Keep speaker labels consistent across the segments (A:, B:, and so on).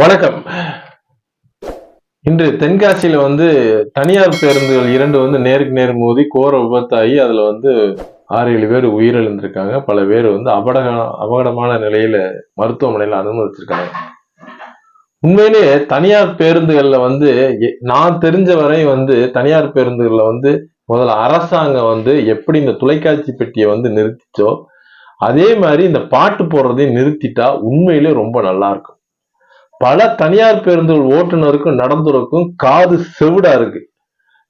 A: வணக்கம். இன்று தென்காசியில வந்து தனியார் பேருந்துகள் இரண்டு வந்து நேருக்கு நேர் மோதி கோர விபத்தாகி அதுல வந்து ஆறு ஏழு பேர் உயிரிழந்திருக்காங்க. பல பேர் வந்து அபடக அபகடமான நிலையில மருத்துவமனையில அனுமதிச்சிருக்காங்க. உண்மையிலேயே தனியார் பேருந்துகள்ல வந்து எ- நான் தெரிஞ்ச வரை வந்து தனியார் பேருந்துகள்ல வந்து முதல்ல அரசாங்கம் வந்து எப்படி இந்த தொலைக்காட்சி பெட்டியை வந்து நிறுத்திச்சோ அதே மாதிரி இந்த பாட்டு போடுறதையும் நிறுத்திட்டா உண்மையிலே ரொம்ப நல்லா இருக்கும். பல தனியார் பேருந்துகள் ஓட்டுநருக்கும் நடந்துருக்கும் காது செவிடா இருக்கு.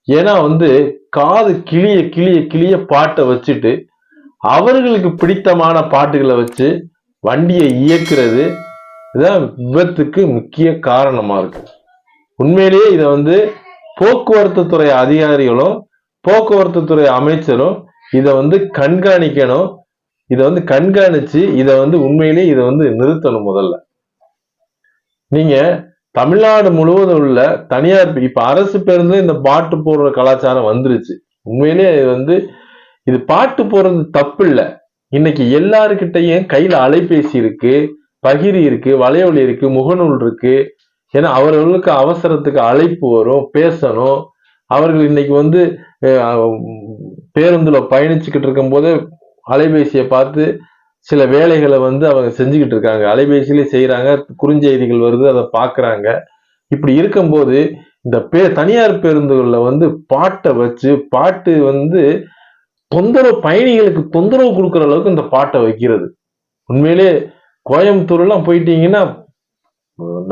A: ஏன்னா வந்து காது கிளிய கிளிய கிளிய பாட்டை வச்சுட்டு அவர்களுக்கு பிடித்தமான பாட்டுகளை வச்சு வண்டியை இயக்கிறது இதான் விபத்துக்கு முக்கிய காரணமா இருக்கு. உண்மையிலேயே இதை வந்து போக்குவரத்து துறை அதிகாரிகளும் போக்குவரத்து துறை அமைச்சரும் இதை வந்து கண்காணிக்கணும். இதை வந்து கண்காணிச்சு இதை வந்து உண்மையிலேயே இதை வந்து நிறுத்தணும் முதல்ல. நீங்க தமிழ்நாடு முழுவதும் உள்ள தனியார் இப்ப அரசு பேருந்து இந்த பாட்டு போடுற கலாச்சாரம் வந்துருச்சு. உண்மையிலேயே இது வந்து இது பாட்டு போடுறது தப்பு இல்லை இன்னைக்கு எல்லாருக்கிட்டையும் கையில அலைபேசி இருக்கு பகிரி இருக்கு வலையொலி இருக்கு முகநூல் இருக்கு. ஏன்னா அவர்களுக்கு அவசரத்துக்கு அழைப்பு வரும் பேசணும். அவர்கள் இன்னைக்கு வந்து பேருந்துல பயணிச்சுக்கிட்டு இருக்கும் போதே அலைபேசியை பார்த்து சில வேலைகளை வந்து அவங்க செஞ்சுக்கிட்டு இருக்காங்க. அலைபேசியிலே செய்கிறாங்க குறுஞ்செய்திகள் வருது அதை பார்க்குறாங்க இப்படி இருக்கும்போது இந்த பே தனியார் பேருந்துகளில் வந்து பாட்டை வச்சு பாட்டு வந்து தொந்தரவு பயணிகளுக்கு தொந்தரவு கொடுக்குற அளவுக்கு இந்த பாட்டை வைக்கிறது. உண்மையிலே கோயம்புத்தூர்லாம் போயிட்டீங்கன்னா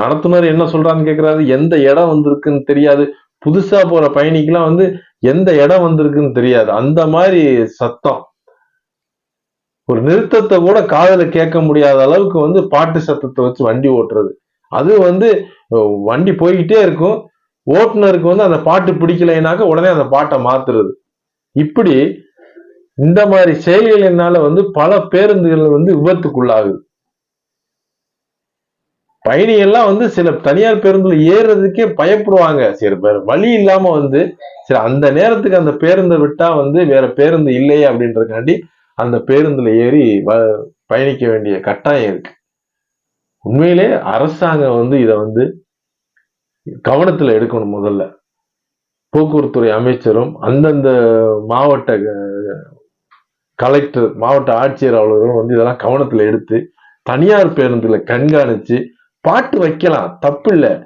A: நடத்துனர் என்ன சொல்றான்னு கேட்கறாரு எந்த இடம் வந்திருக்குன்னு தெரியாது. புதுசா போற பயணிக்கெல்லாம் வந்து எந்த இடம் வந்திருக்குன்னு தெரியாது. அந்த மாதிரி சத்தம். ஒரு நிறுத்தத்தை கூட காதல கேட்க முடியாத அளவுக்கு வந்து பாட்டு சத்தத்தை வச்சு வண்டி ஓட்டுறது. அது வந்து வண்டி போய்கிட்டே இருக்கும். ஓட்டுநருக்கு வந்து அந்த பாட்டு பிடிக்கலைனாக்க உடனே அந்த பாட்டை மாத்துறது. இப்படி இந்த மாதிரி செயல்களினால வந்து பல பேருந்துகள் வந்து விபத்துக்குள்ளாகுது. பயணிகள்லாம் வந்து சில தனியார் பேருந்துல ஏறுறதுக்கே பயப்படுவாங்க. சரி பேர் வழி இல்லாம வந்து சரி அந்த நேரத்துக்கு அந்த பேருந்தை விட்டா வந்து வேற பேருந்து இல்லையே அப்படின்றதுக்காண்டி அந்த பேருந்தில் ஏறி வ- பயணிக்க வேண்டிய கட்டாயம் இருக்கு. உண்மையிலே அரசாங்கம் வந்து இதை வந்து கவனத்தில் எடுக்கணும் முதல்ல. போக்குவரத்துறை அமைச்சரும் அந்தந்த மாவட்ட கலெக்டர் மாவட்ட ஆட்சியர் அலுவலரும் வந்து இதெல்லாம் கவனத்தில் எடுத்து தனியார் பேருந்தில் கண்காணித்து பாட்டு வைக்கலாம். தப்பு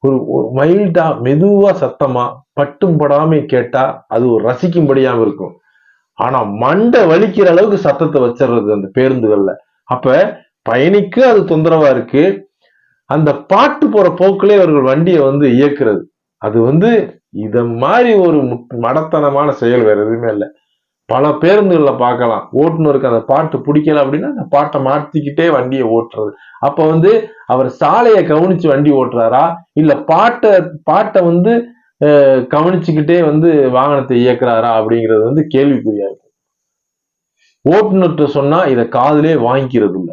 A: ஒரு ஒரு மைல்டா மெதுவா சத்தமா பட்டும் படாம கேட்டா அது ஒரு ரசிக்கும்படியாம இருக்கும். ஆனா மண்டை வலிக்கிற அளவுக்கு சத்தத்தை வச்சிடுறது அந்த பேருந்துகள்ல. அப்ப பயணிக்கு அது தொந்தரவா இருக்கு. அந்த பாட்டு போற போக்கிலே அவர்கள் வண்டியை வந்து இயக்குறது. அது வந்து இத மாதிரி ஒரு மடத்தனமான செயல் வேற எதுவுமே இல்லை. பல பேருந்துகள்ல பார்க்கலாம். ஓட்டுநருக்கு அந்த பாட்டு பிடிக்கல அப்படின்னா அந்த பாட்டை மாத்திக்கிட்டே வண்டியை ஓட்டுறது. அப்ப வந்து அவர் சாலையை கவனிச்சு வண்டி ஓட்டுறாரா? இல்ல பாட்டை பாட்டை வந்து கவனிச்சுக்கிட்டே வந்து வாகனத்தை இயக்குறாரா அப்படிங்கிறது வந்து கேள்விக்குறியா இருக்கு. ஓட்டுநர்கிட்ட சொன்னா இதை காதலே வாங்கிக்கிறது இல்ல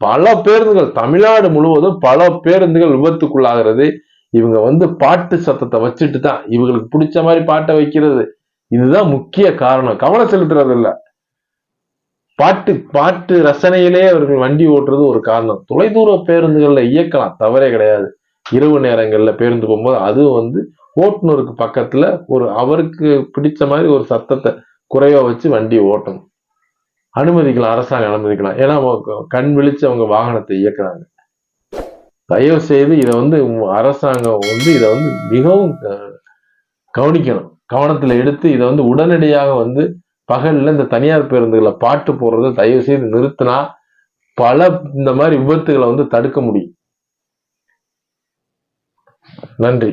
A: பல பேருந்துகள் தமிழ்நாடு முழுவதும் பல பேருந்துகள் விபத்துக்குள்ளாகிறது. இவங்க வந்து பாட்டு சத்தத்தை வச்சுட்டு தான் இவங்களுக்கு பிடிச்ச மாதிரி பாட்டை வைக்கிறது. இதுதான் முக்கிய காரணம். கவனம் செலுத்துறது இல்ல. பாட்டு பாட்டு ரசனையிலே அவர்கள் வண்டி ஓட்டுறது ஒரு காரணம். தொலைதூர பேருந்துகள்ல இயக்கலாம். தவறே கிடையாது. இரவு நேரங்கள்ல பேருந்து போகும்போது அதுவும் வந்து ஓட்டுநருக்கு பக்கத்துல ஒரு அவருக்கு பிடிச்ச மாதிரி ஒரு சத்தத்தை குறைவா வச்சு வண்டி ஓட்டணும். அனுமதிக்கலாம் அரசாங்கம் அனுமதிக்கலாம். ஏன்னா கண் விழிச்சு அவங்க வாகனத்தை இயக்குறாங்க. தயவு செய்து இதை வந்து அரசாங்கம் வந்து இதை வந்து மிகவும் கவனிக்கணும். கவனத்துல எடுத்து இதை வந்து உடனடியாக வந்து பகல்ல இந்த தனியார் பேருந்துகளை பாட்டு போடுறதை தயவு செய்து நிறுத்தினா பல இந்த மாதிரி விபத்துகளை வந்து தடுக்க முடியும். நன்றி.